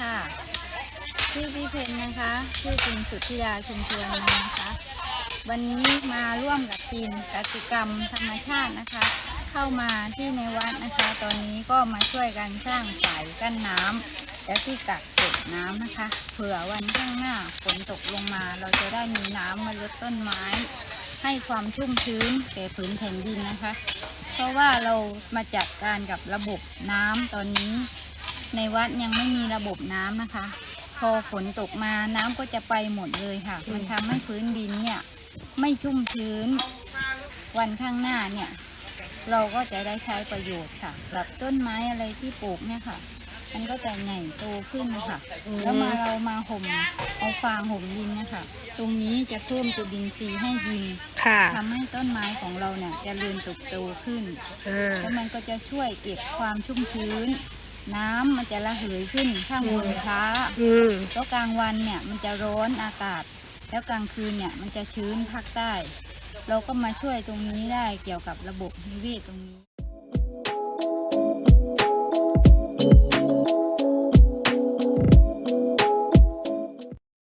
ค่ะ ชื่อพี่เพนนะคะ ชื่อจริงสุธิยาชุมชวนนะคะ วันนี้มาร่วมกับทีมกิจกรรมธรรมชาตินะคะ เข้ามาที่ในวัดนะคะ ตอนนี้ก็มาช่วยกันสร้างฝายกั้นน้ำ และที่กักเก็บน้ำนะคะ เผื่อวันข้างหน้าฝนตกลงมา เราจะได้มีน้ำมาลดต้นไม้ ให้ความชุ่มชื้นแก่ผืนแผ่นดินนะคะ เพราะว่าเรามาจัดการกับระบบน้ำตอนนี้ ในวัดยังไม่มีระบบน้ำนะคะ พอฝนตกมาน้ำก็จะไปหมดเลยค่ะ มันทำให้พื้นดินเนี่ย ไม่ชุ่มชื้น วันข้างหน้าเนี่ย เราก็จะได้ใช้ประโยชน์ค่ะแบบต้นไม้อะไรที่ปลูกเนี่ยค่ะ มันก็จะใหญ่โตขึ้นนะคะแล้วมาเรามาห่มเอาฟางห่มดินนะคะตรงนี้จะเพิ่มจุลินทรีย์ให้ดินค่ะทำให้ต้นไม้ของเราเนี่ยเจริญเติบโตขึ้นอ่าแล้วมันก็จะช่วยเก็บความชุ่มชื้น น้ำมันจะระเหยขึ้นข้างบนช้าอืมแล้วกลางวันเนี่ยมันจะร้อนอากาศ แล้วกลางคืนเนี่ยมันจะชื้นภาคใต้ เราก็มาช่วยตรงนี้ได้เกี่ยวกับระบบนิเวศตรงนี้